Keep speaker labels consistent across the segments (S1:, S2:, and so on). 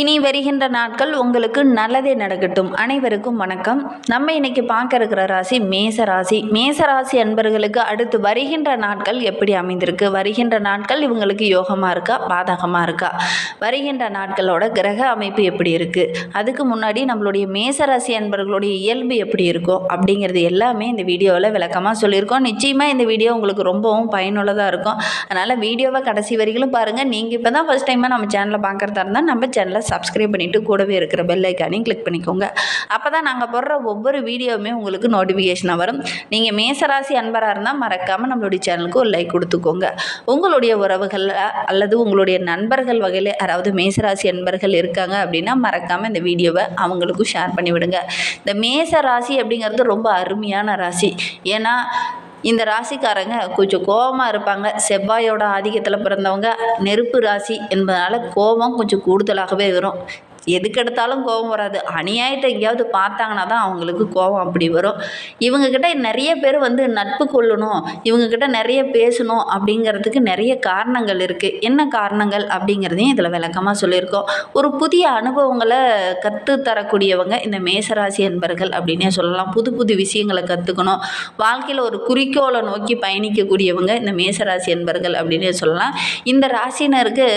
S1: இனி வருகின்ற நாட்கள் உங்களுக்கு நல்லதே நடக்கட்டும். அனைவருக்கும் வணக்கம். நம்ம இன்னைக்கு பார்க்க இருக்கிற ராசி மேச ராசி. மேச ராசி அன்பர்களுக்கு அடுத்து வருகின்ற நாட்கள் எப்படி அமைந்திருக்கு? வருகின்ற நாட்கள் இவங்களுக்கு யோகமாக இருக்கா? பாதகமாக இருக்கா? வருகின்ற நாட்களோட கிரக அமைப்பு எப்படி இருக்குது அதுக்கு முன்னாடி நம்மளுடைய மேச ராசி அன்பர்களுடைய இயல்பு எப்படி இருக்கும்? அப்படிங்கிறது எல்லாமே இந்த வீடியோவில் விளக்கமாக சொல்லியிருக்கோம். நிச்சயமாக இந்த வீடியோ உங்களுக்கு ரொம்பவும் பயனுள்ளதாக இருக்கும். அதனால் வீடியோவை கடைசி வரைக்கும் பாருங்கள் நீங்கள் இப்போ தான் ஃபஸ்ட் டைமாக நம்ம சேனலை பார்க்குறதா இருந்தால் நம்ம சேனலை சப்ஸ்கிரைப் பண்ணிவிட்டு கூடவே இருக்கிற பெல் ஐக்கானையும் கிளிக் பண்ணிக்கோங்க. அப்போ தான் நாங்கள் போடுற ஒவ்வொரு வீடியோவுமே உங்களுக்கு நோட்டிஃபிகேஷனாக வரும். நீங்கள் மேசராசி அன்பராக இருந்தால் மறக்காமல் நம்மளுடைய சேனலுக்கு ஒரு லைக் கொடுத்துக்கோங்க. உங்களுடைய உறவுகள் அல்லது உங்களுடைய நண்பர்கள் வகையில் யாராவது மேசராசி அன்பர்கள் இருக்காங்க அப்படின்னா மறக்காமல் இந்த வீடியோவை அவங்களுக்கும் ஷேர் பண்ணிவிடுங்க. இந்த மேச ராசி அப்படிங்கிறது ரொம்ப அருமையான ராசி. ஏன்னா இந்த ராசிக்காரங்க கொஞ்சம் கோபமாக இருப்பாங்க. செவ்வாயோட ஆதிக்கத்தில் பிறந்தவங்க நெருப்பு ராசி என்பதனால கோபம் கொஞ்சம் கூடுதலாகவே வரும். எதுக்கெடுத்தாலும் கோபம் வராது. அநியாயத்தை எங்கேயாவது பார்த்தாங்கன்னா தான் அவங்களுக்கு கோபம் அப்படி வரும். இவங்கக்கிட்ட நிறைய பேர் வந்து நட்பு கொள்ளணும் இவங்கக்கிட்ட நிறைய பேசணும் அப்படிங்கிறதுக்கு நிறைய காரணங்கள் இருக்குது என்ன காரணங்கள் அப்படிங்கிறதையும் இதில் விளக்கமாக சொல்லியிருக்கோம். ஒரு புதிய அனுபவங்களை கற்றுத்தரக்கூடியவங்க இந்த மேசராசி என்பர்கள் அப்படின்னே சொல்லலாம். புது புது விஷயங்களை கற்றுக்கணும் வாழ்க்கையில் ஒரு குறிக்கோளை நோக்கி பயணிக்கக்கூடியவங்க இந்த மேசராசி என்பர்கள் அப்படின்னே சொல்லலாம். இந்த ராசினருக்கு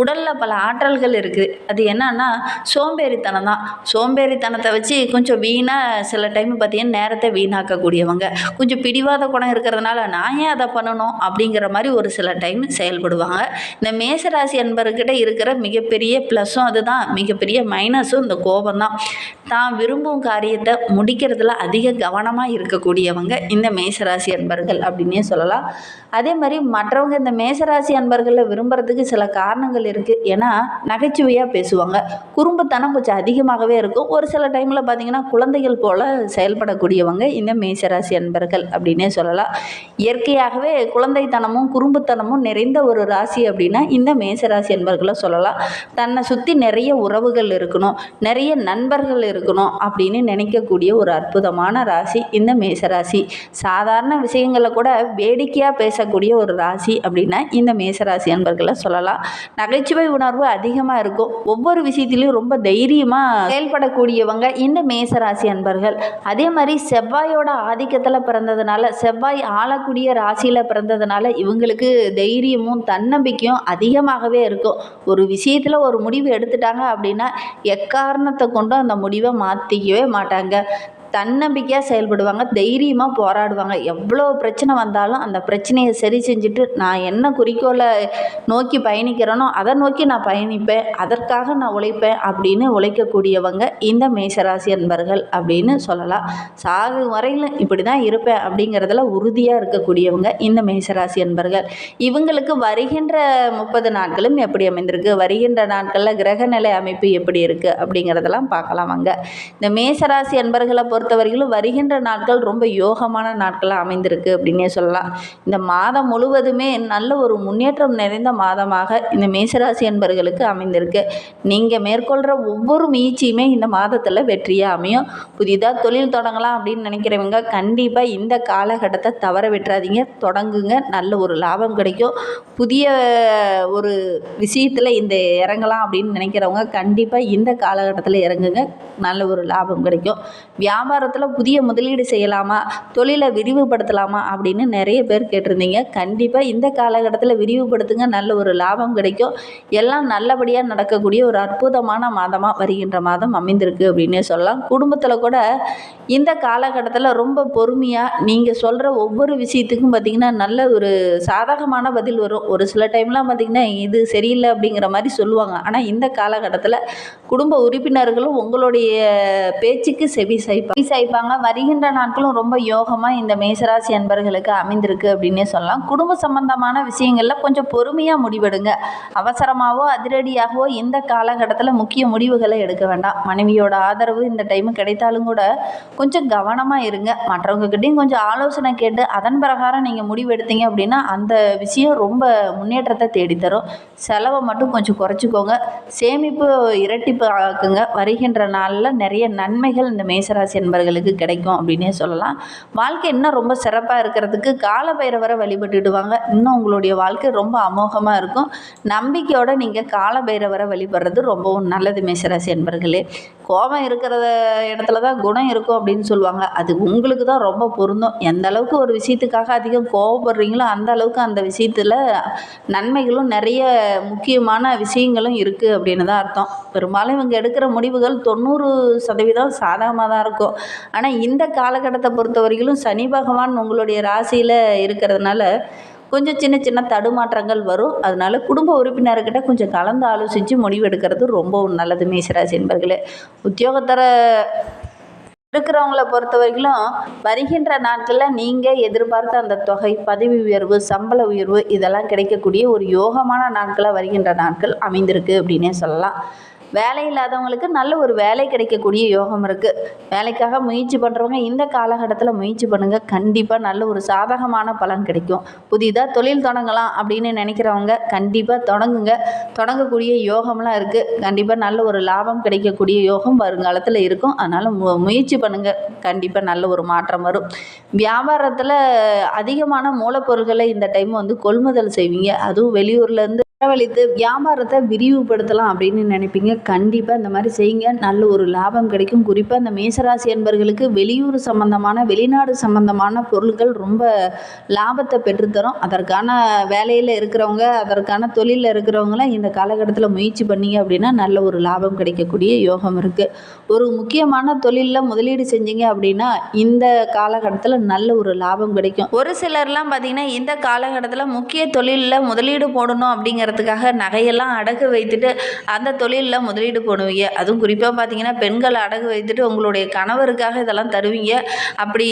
S1: உடலில் பல ஆற்றல்கள் இருக்குது அது என்னன்னா சோம்பேறித்தனம் தான் சோம்பேறித்தனத்தை வச்சு கொஞ்சம் வீணாக சில டைம் பார்த்தீங்கன்னா நேரத்தை வீணாக்கக்கூடியவங்க. கொஞ்சம் பிடிவாத குணம் இருக்கிறதுனால நான் ஏன் அதை பண்ணணும் அப்படிங்கிற மாதிரி ஒரு சில டைம் செயல்படுவாங்க. இந்த மேசராசி என்பர்கிட்ட இருக்கிற மிகப்பெரிய ப்ளஸ்ஸும் அதுதான். மிகப்பெரிய மைனஸும் இந்த கோபம் தான் தான் விரும்பும் காரியத்தை முடிக்கிறதுல அதிக கவனமாக இருக்கக்கூடியவங்க இந்த மேசராசி அன்பர்கள் அப்படின்னே சொல்லலாம். அதே மாதிரி மற்றவங்க இந்த மேசராசி அன்பர்களை விரும்புறதுக்கு சில காரணங்கள் இருக்குது ஏன்னா நகைச்சுவையாக பேசுவாங்க. குறும்புத்தனம் கொஞ்சம் அதிகமாகவே இருக்கும். ஒரு சில டைமில் பார்த்தீங்கன்னா குழந்தைகள் போல் செயல்படக்கூடியவங்க இந்த மேசராசி அன்பர்கள் அப்படின்னே சொல்லலாம். இயற்கையாகவே குழந்தைத்தனமும் குறும்புத்தனமும் நிறைந்த ஒரு ராசி அப்படின்னா இந்த மேசராசி அன்பர்களை சொல்லலாம். தன்னை சுற்றி நிறைய உறவுகள் இருக்கணும் நிறைய நண்பர்கள் இருக்கணும் அப்படின்னு நினைக்கக்கூடிய ஒரு அற்புதமான ராசி இந்த மேசராசி. சாதாரண விஷயங்களை கூட வேடிக்கையாக பேசக்கூடிய ஒரு ராசி அப்படின்னா இந்த மேசராசி அன்பர்களை சொல்லலாம். நகைச்சுவை உணர்வு அதிகமாக இருக்கும். ஒவ்வொரு விஷயத்திலையும் ரொம்ப தைரியமாக செயல்படக்கூடியவங்க இந்த மேசராசி அன்பர்கள். அதே மாதிரி செவ்வாயோட ஆதிக்கத்தில் பிறந்ததுனால செவ்வாய் ஆளக்கூடிய ராசியில் பிறந்ததுனால இவங்களுக்கு தைரியமும் தன்னம்பிக்கையும் அதிகமாகவே இருக்கும். ஒரு விஷயத்தில் ஒரு முடிவு எடுத்துட்டாங்க அப்படின்னா எக்காரணத்தை கொண்டும் அந்த முடிவை மாற்றிக்கவே மாட்டாங்க. தன்னம்பிக்கையாக செயல்படுவாங்க தைரியமாக போராடுவாங்க. எவ்வளோ பிரச்சனை வந்தாலும் அந்த பிரச்சனையை சரி செஞ்சுட்டு நான் என்ன குறிக்கோளை நோக்கி பயணிக்கிறேனோ அதை நோக்கி நான் பயணிப்பேன் அதற்காக நான் உழைப்பேன் அப்படின்னு உழைக்கக்கூடியவங்க இந்த மேசராசி அன்பர்கள் அப்படின்னு சொல்லலாம். சாகு வரையிலும் இப்படி தான் இருப்பேன் அப்படிங்கிறதுல உறுதியாக இருக்கக்கூடியவங்க இந்த மேசராசி அன்பர்கள். இவங்களுக்கு வருகின்ற முப்பது நாட்களும் எப்படி அமைந்திருக்கு? வருகின்ற நாட்களில் கிரகநிலை அமைப்பு எப்படி இருக்குது அப்படிங்கிறதெல்லாம் பார்க்கலாம் வாங்க. இந்த மேசராசி அன்பர்களை பொறுத்தவரையிலும் வருகின்ற நாட்கள் ரொம்ப யோகமான நாட்களாக அமைந்திருக்கு அப்படின்னே சொல்லலாம். இந்த மாதம் முழுவதுமே நல்ல ஒரு முன்னேற்றம் நிறைந்த மாதமாக இந்த மேசராசி என்பர்களுக்கு அமைந்திருக்கு. நீங்கள் மேற்கொள்கிற ஒவ்வொரு முயற்சியுமே இந்த மாதத்தில் வெற்றியாக அமையும். புதிதாக தொழில் தொடங்கலாம் அப்படின்னு நினைக்கிறவங்க கண்டிப்பாக இந்த காலகட்டத்தை தவற விட்டுறாதீங்க. தொடங்குங்க. நல்ல ஒரு லாபம் கிடைக்கும். புதிய ஒரு விஷயத்தில் இந்த இறங்கலாம் அப்படின்னு நினைக்கிறவங்க கண்டிப்பாக இந்த காலகட்டத்தில் இறங்குங்க. நல்ல ஒரு லாபம் கிடைக்கும். வியாபாரத்தில் புதிய முதலீடு செய்யலாமா? தொழிலை விரிவுபடுத்தலாமா? அப்படின்னு நிறைய பேர் கேட்டிருந்தீங்க. கண்டிப்பாக இந்த காலகட்டத்தில் விரிவுபடுத்துங்க. நல்ல ஒரு லாபம் கிடைக்கும். எல்லாம் நல்லபடியாக நடக்கக்கூடிய ஒரு அற்புதமான மாதமாக வருகின்ற மாதம் அமைந்திருக்கு அப்படின்னே சொல்லலாம். குடும்பத்தில் கூட இந்த காலகட்டத்தில் ரொம்ப பொறுமையாக நீங்கள் சொல்கிற ஒவ்வொரு விஷயத்துக்கும் பார்த்திங்கன்னா நல்ல ஒரு சாதகமான பதில் வரும். ஒரு சில டைம்லாம் பார்த்திங்கன்னா இது சரியில்லை அப்படிங்கிற மாதிரி சொல்லுவாங்க. ஆனால் இந்த காலகட்டத்தில் குடும்ப உறுப்பினர்களும் உங்களுடைய பேச்சுக்கு செவி சாய்ப்பா செவி சாய்ப்பாங்க. வருகின்ற நாட்களும் ரொம்ப யோகமாக இந்த மேசராசி அன்பர்களுக்கு அமைந்திருக்கு அப்படின்னே சொல்லலாம். குடும்ப சம்பந்தமான விஷயங்களில் கொஞ்சம் பொறுமையாக முடிவெடுங்க. அவசரமாகவோ அதிரடியாகவோ இந்த காலகட்டத்தில் முக்கிய முடிவுகளை எடுக்க வேண்டாம். மனைவியோட ஆதரவு இந்த டைமு கிடைத்தாலும் கூட கொஞ்சம் கவனமாக இருங்க. மற்றவங்கக்கிட்டையும் கொஞ்சம் ஆலோசனை கேட்டு அதன் பிரகாரம் நீங்கள் முடிவு எடுத்தீங்க அப்படின்னா அந்த விஷயம் ரொம்ப முன்னேற்றத்தை தேடித்தரும். செலவை மட்டும் கொஞ்சம் குறைச்சிக்கோங்க. சேமிப்பு இரட்டிப்பு ஆக்குங்க. வருகின்ற நாள் நாளில் நிறைய நன்மைகள் இந்த மேசராசி என்பர்களுக்கு கிடைக்கும் அப்படின்னே சொல்லலாம். வாழ்க்கை இன்னும் ரொம்ப சிறப்பாக இருக்கிறதுக்கு காலபைரவரை வழிபட்டுடுவாங்க. இன்னும் உங்களுடைய வாழ்க்கை ரொம்ப அமோகமாக இருக்கும். நம்பிக்கையோடு நீங்கள் காலபைரவரை வழிபடுறது ரொம்பவும் நல்லது மேசராசி என்பர்களே கோபம் இருக்கிற இடத்துல தான் குணம் இருக்கும் அப்படின்னு சொல்லுவாங்க. அது உங்களுக்கு தான் ரொம்ப பொருந்தும். எந்த அளவுக்கு ஒரு விஷயத்துக்காக அதிகம் கோவப்படுறீங்களோ அந்த அளவுக்கு அந்த விஷயத்தில் நன்மைகளும் நிறைய முக்கியமான விஷயங்களும் இருக்குது அப்படின்னு தான் அர்த்தம். பெரும்பாலும் இவங்க எடுக்கிற முடிவுகள் தொண்ணூறு சதவீதம் சாதகமாக தான் இருக்கும். ஆனால் இந்த காலகட்டத்தை பொறுத்த வரைக்கும் சனி பகவான் உங்களுடைய ராசியில் இருக்கிறதுனால கொஞ்சம் சின்ன சின்ன தடுமாற்றங்கள் வரும். அதனால குடும்ப உறுப்பினர்கிட்ட கொஞ்சம் கலந்து ஆலோசித்து முடிவு எடுக்கிறது ரொம்பவும் நல்லது மேசராசி என்பர்களே. உத்தியோகத்தர இருக்கிறவங்கள பொறுத்த வரைக்கும் வருகின்ற நாட்களில் நீங்கள் எதிர்பார்த்த அந்த தொகை பதவி உயர்வு சம்பள உயர்வு இதெல்லாம் கிடைக்கக்கூடிய ஒரு யோகமான நாட்களாக வருகின்ற நாட்கள் அமைந்திருக்கு அப்படின்னே சொல்லலாம். வேலை இல்லாதவங்களுக்கு நல்ல ஒரு வேலை கிடைக்கக்கூடிய யோகம் இருக்குது வேலைக்காக முயற்சி பண்ணுறவங்க இந்த காலகட்டத்தில் முயற்சி பண்ணுங்கள் கண்டிப்பாக நல்ல ஒரு சாதகமான பலன் கிடைக்கும். புதிதாக தொழில் தொடங்கலாம் அப்படின்னு நினைக்கிறவங்க கண்டிப்பாக தொடங்குங்க. தொடங்கக்கூடிய யோகம்லாம் இருக்குது கண்டிப்பாக நல்ல ஒரு லாபம் கிடைக்கக்கூடிய யோகம் வருங்காலத்தில் இருக்கும். அதனால் மு முயற்சி பண்ணுங்கள் கண்டிப்பாக நல்ல ஒரு மாற்றம் வரும். வியாபாரத்தில் அதிகமான மூலப்பொருட்களை இந்த டைம் வந்து கொள்முதல் செய்வீங்க. அதுவும் வெளியூர்லேருந்து செலவழித்து வியாபாரத்தை விரிவுபடுத்தலாம் அப்படின்னு நினைப்பீங்க. கண்டிப்பாக இந்த மாதிரி செய்யுங்க. நல்ல ஒரு லாபம் கிடைக்கும். குறிப்பாக இந்த மேசராசி என்பர்களுக்கு வெளியூர் சம்பந்தமான வெளிநாடு சம்பந்தமான பொருட்கள் ரொம்ப லாபத்தை பெற்றுத்தரும். அதற்கான வேலையில் இருக்கிறவங்க அதற்கான தொழிலில் இருக்கிறவங்களாம் இந்த காலகட்டத்தில் முயற்சி பண்ணீங்க அப்படின்னா நல்ல ஒரு லாபம் கிடைக்கக்கூடிய யோகம் இருக்குது ஒரு முக்கியமான தொழிலில் முதலீடு செஞ்சீங்க அப்படின்னா இந்த காலகட்டத்தில் நல்ல ஒரு லாபம் கிடைக்கும். ஒரு சிலர்லாம் பார்த்திங்கன்னா இந்த காலகட்டத்தில் முக்கிய தொழிலில் முதலீடு போடணும் அப்படிங்கிறதுக்காக நகையெல்லாம் அடகு வைத்துட்டு அந்த தொழிலில் முதலீடு போடுவீங்க. அதுவும் குறிப்பாக பார்த்தீங்கன்னா பெண்கள் அடகு வைத்துட்டு உங்களுடைய கணவருக்காக இதெல்லாம் தருவீங்க. அப்படி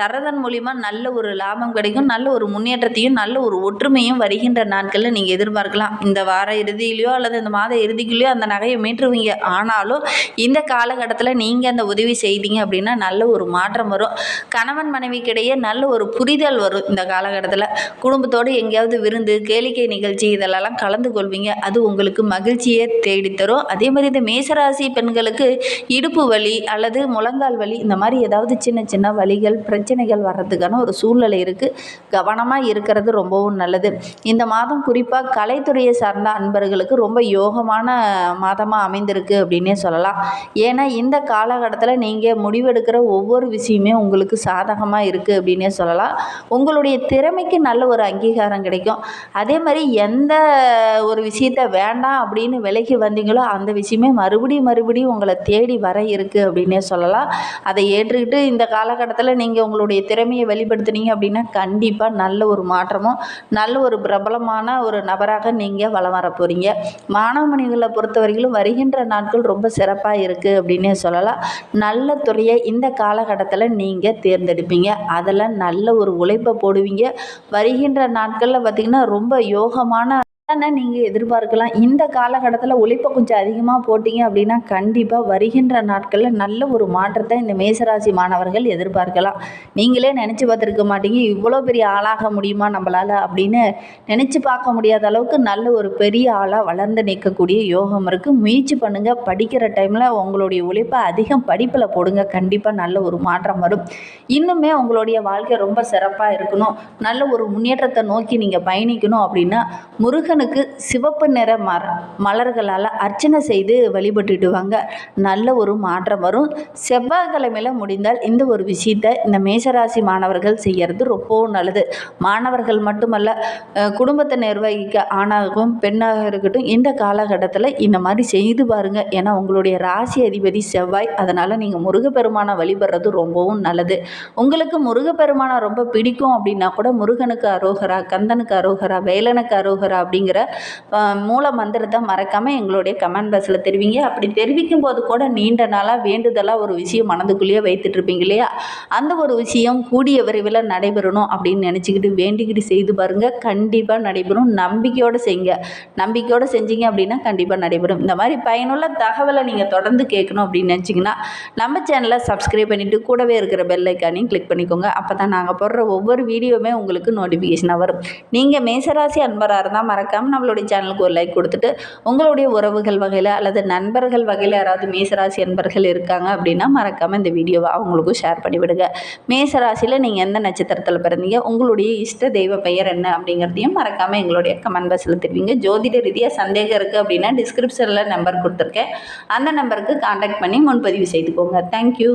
S1: தரதன் மூலிமா நல்ல ஒரு லாபம் கிடைக்கும். நல்ல ஒரு முன்னேற்றத்தையும் நல்ல ஒரு ஒற்றுமையும் வருகின்ற நாட்களில் நீங்கள் எதிர்பார்க்கலாம். இந்த வார இறுதியிலையோ அல்லது இந்த மாத இறுதிக்குள்ளேயோ அந்த நகையை மீட்டுருவீங்க. ஆனாலும் இந்த காலகட்டத்தில் நீங்கள் அந்த உதவி செய்தீங்க அப்படின்னா நல்ல ஒரு மாற்றம் வரும். கணவன் மனைவிக்கிடையே நல்ல ஒரு புரிதல் வரும் இந்த காலகட்டத்தில். குடும்பத்தோடு எங்கேயாவது விருந்து கேளிக்கை நிகழ்ச்சி இதெல்லாம் கலந்து கொள்வீங்க. அது உங்களுக்கு மகிழ்ச்சியை தேடித்தரும் அதே மாதிரி இந்த மேசராசி பெண்களுக்கு இடுப்பு வலி அல்லது முழங்கால் வலி இந்த மாதிரி ஏதாவது சின்ன சின்ன வலிகள் பிரச்சனைகள் வர்றதுக்கான ஒரு சூழ்நிலை இருக்குது கவனமாக இருக்கிறது ரொம்பவும் நல்லது. இந்த மாதம் குறிப்பாக கலைத்துறையை சார்ந்த அன்பர்களுக்கு ரொம்ப யோகமான மாதமாக அமைந்திருக்கு அப்படின்னே சொல்லலாம். ஏன்னா இந்த காலகட்டத்தில் நீங்கள் முடிவெடுக்கிற ஒவ்வொரு விஷயமே உங்களுக்கு சாதகமாக இருக்குது அப்படின்னே சொல்லலாம். உங்களுடைய திறமைக்கு நல்ல ஒரு அங்கீகாரம் கிடைக்கும். அதே மாதிரி எந்த ஒரு விஷயத்த வேண்டாம் அப்படின்னு விலகி வந்தீங்களோ அந்த விஷயமே மறுபடியும் மறுபடியும் உங்களை தேடி வர இருக்குது அப்படின்னே சொல்லலாம். அதை ஏற்றுக்கிட்டு இந்த காலகட்டத்தில் நீங்கள் உங்களுடைய திறமையை வெளிப்படுத்துனீங்க அப்படின்னா கண்டிப்பாக நல்ல ஒரு மாற்றமும் நல்ல ஒரு பிரபலமான ஒரு நபராக நீங்கள் வலம் வர போகிறீங்க மாணவமணிகளை பொறுத்த வரைக்கும் வருகின்ற நாட்கள் ரொம்ப சிறப்பாக இருக்குது அப்படின்னே சொல்லலாம். நல்ல துறையை இந்த காலகட்டத்தில் நீங்கள் தேர்ந்தெடுப்பீங்க. அதில் நல்ல ஒரு உழைப்பை போடுவீங்க. வருகின்ற நாட்களில் பார்த்திங்கன்னா ரொம்ப யோகமான பலனை நீங்கள் எதிர்பார்க்கலாம்? இந்த காலகட்டத்தில் உழைப்பை கொஞ்சம் அதிகமாக போட்டீங்க அப்படின்னா கண்டிப்பாக வருகின்ற நாட்களில் நல்ல ஒரு மாற்றத்தை இந்த மேசராசி மாணவர்கள் எதிர்பார்க்கலாம். நீங்களே நினச்சி பார்த்துருக்க மாட்டீங்க இவ்வளோ பெரிய ஆளாக முடியுமா நம்மளால் அப்படின்னு நினச்சி பார்க்க முடியாத அளவுக்கு நல்ல ஒரு பெரிய ஆளாக வளர்ந்து நிற்கக்கூடிய யோகம் இருக்குது முயற்சி பண்ணுங்கள் படிக்கிற டைமில் உங்களுடைய உழைப்பை அதிகம் படிப்பில் போடுங்க. கண்டிப்பாக நல்ல ஒரு மாற்றம் வரும். இன்னுமே உங்களுடைய வாழ்க்கை ரொம்ப சிறப்பாக இருக்கணும். நல்ல ஒரு முன்னேற்றத்தை நோக்கி நீங்கள் பயணிக்கணும் அப்படின்னா முருகனுக்கு சிவப்பு நிற மர மலர்களால் அர்ச்சனை செய்து வழிபட்டுடுவாங்க நல்ல ஒரு மாற்றம் வரும். செவ்வாய்க்கிழமையில் முடிந்தால் இந்த ஒரு விஷயத்தை இந்த மேசராசி மாணவர்கள் செய்கிறது ரொம்பவும் நல்லது. மாணவர்கள் மட்டுமல்ல குடும்பத்தை நிர்வகிக்க ஆணாகவும் பெண்ணாக இருக்கட்டும் இந்த காலகட்டத்தில் இந்த மாதிரி செய்து பாருங்கள் ஏன்னா உங்களுடைய ராசி அதிபதி செவ்வாய். அதனால் நீங்கள் முருகப்பெருமானை வழிபடுறது ரொம்பவும் நல்லது. உங்களுக்கு முருகப்பெருமானை ரொம்ப பிடிக்கும் அப்படின்னா கூட முருகனுக்கு அரோகரா கந்தனுக்கு அரோகரா வேலனுக்கு அரோகரா அப்படிங்கிற மூல மந்திரத்தை மறக்காமல் எங்களுடைய கமெண்ட் பாக்ஸில் தெரிவிங்க. அப்படி தெரிவிக்கும் போது கூட நீண்ட நாளாக வேண்டுதலாக ஒரு விஷயம் மனதுக்குள்ளேயே வைத்துட்ருப்பீங்க இல்லையா? அந்த ஒரு விஷயம் கூடிய விரைவில் நடைபெறணும் அப்படின்னு நினச்சிக்கிட்டு வேண்டிக்கிட்டு செய்து பாருங்கள் கண்டிப்பாக நடைபெறும். நம்பிக்கையோடு செய்யுங்க. நம்பிக்கையோடு செஞ்சீங்க அப்படின்னா கண்டிப்பாக நடைபெறும். இந்த மாதிரி பயனுள்ள தகவலை நீங்கள் தொடர்ந்து கேட்கணும் அப்படின்னு நினச்சிங்கன்னா நம்ம சேனலை சப்ஸ்கிரைப் பண்ணிவிட்டு கூடவே இருக்கிற பெல் ஐக்கானையும் கிளிக் பண்ணிக்கோங்க. அப்போ தான் நாங்கள் போடுற ஒவ்வொரு வீடியோவுமே உங்களுக்கு நோட்டிஃபிகேஷனாக வரும். நீங்கள் மேசராசி அன்பராக இருந்தால் மறக்க மறக்காமல் நம்மளுடைய சேனலுக்கு ஒரு லைக் கொடுத்துட்டு உங்களுடைய உறவுகள் வகையில் அல்லது நண்பர்கள் வகையில் யாராவது மேசராசி நண்பர்கள் இருக்காங்க அப்படின்னா மறக்காமல் இந்த வீடியோவை அவங்களுக்கும் ஷேர் பண்ணிவிடுங்க மேசராசியில் நீங்கள் எந்த நட்சத்திரத்தில் பிறந்தீங்க உங்களுடைய இஷ்ட தெய்வ பெயர் என்ன அப்படிங்கிறதையும் மறக்காமல் எங்களுடைய கமெண்ட் பாக்ஸில் தெரிவிங்க. ஜோதிட ரீதியாக சந்தேகம் இருக்குது அப்படின்னா டிஸ்கிரிப்ஷனில் நம்பர் கொடுத்துருக்கேன். அந்த நம்பருக்கு காண்டாக்ட் பண்ணி முன்பதிவு செய்துக்கோங்க. தேங்க்யூ